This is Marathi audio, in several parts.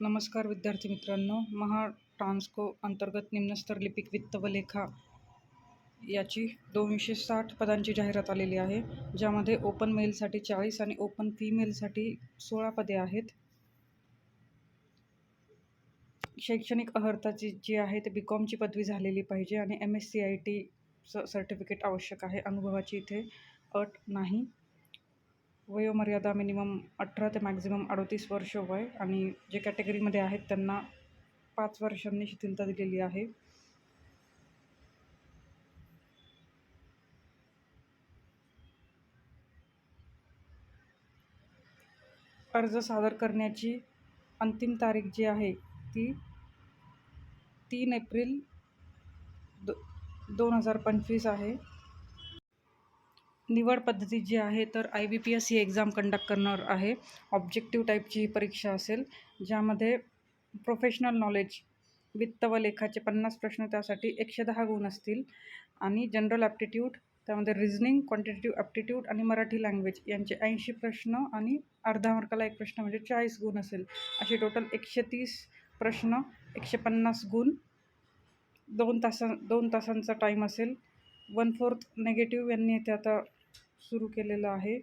नमस्कार विद्यार्थी मित्रांनो महा ट्रान्सको अंतर्गत निम्नस्तर लिपिक वित्त व लेखा याची दोनशे साठ पदांची जाहिरात आलेली आहे ज्यामध्ये ओपन मेलसाठी चाळीस आणि ओपन फीमेलसाठी सोळा पदे आहेत. शैक्षणिक अर्हताची जी आहे ते बी कॉमची पदवी झालेली पाहिजे आणि M S C I T स सर्टिफिकेट आवश्यक आहे अनुभवाची इथे अट नाही. वयोमर्यादा मिनिमम अठरा ते मॅक्झिमम अडतीस वर्ष वय आणि जे कॅटेगरीमध्ये आहेत त्यांना पाच वर्षांनी शिथिलता दिलेली आहे. अर्ज सादर करण्याची अंतिम तारीख जी आहे ती तीन एप्रिल दो दोन हजार पंचवीस आहे. निवड पद्धती जी आहे तर आय बी पी एस ही एक्झाम कंडक्ट करणार आहे. ऑब्जेक्टिव्ह टाईपची ही परीक्षा असेल ज्यामध्ये प्रोफेशनल नॉलेज वित्त व लेखाचे पन्नास प्रश्न त्यासाठी एकशे दहा गुण असतील. आणि जनरल ॲप्टिट्यूड त्यामध्ये रिझनिंग क्वांटिटेटिव्ह ॲप्टिट्यूड आणि मराठी लँग्वेज यांचे ऐंशी प्रश्न आणि अर्धा मार्काला एक प्रश्न म्हणजे चाळीस गुण असेल. असे टोटल एकशे तीस प्रश्न एकशे पन्नास गुण दोन तासा दोन तासांचा टाईम असेल. वन फोर्थ नेगेटिव्ह यांनी इथे आता सुरू केलेलं आहे.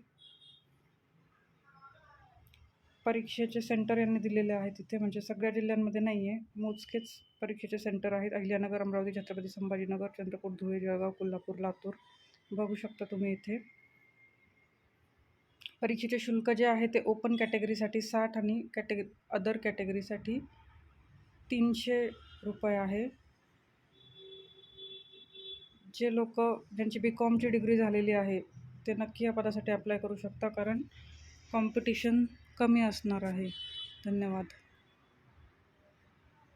परीक्षेचे सेंटर यांनी दिलेले आहे तिथे म्हणजे सगळ्या जिल्ह्यांमध्ये नाही आहे मोजकेच परीक्षेचे सेंटर आहेत. अहिल्यानगर अमरावती छत्रपती संभाजीनगर चंद्रपूर धुळे जळगाव कोल्हापूर लातूर. बघू शकता तुम्ही इथे. परीक्षेचे शुल्क जे आहे ते ओपन कॅटेगरीसाठी साठ आणि कॅटेगरी अदर कॅटेगरीसाठी तीनशे रुपये आहे. जे लोक ज्यांची बी कॉमची डिग्री झालेली आहे ते नक्की या पदासाठी अप्लाय करू शकता कारण कॉम्पिटिशन कमी असणार आहे. धन्यवाद.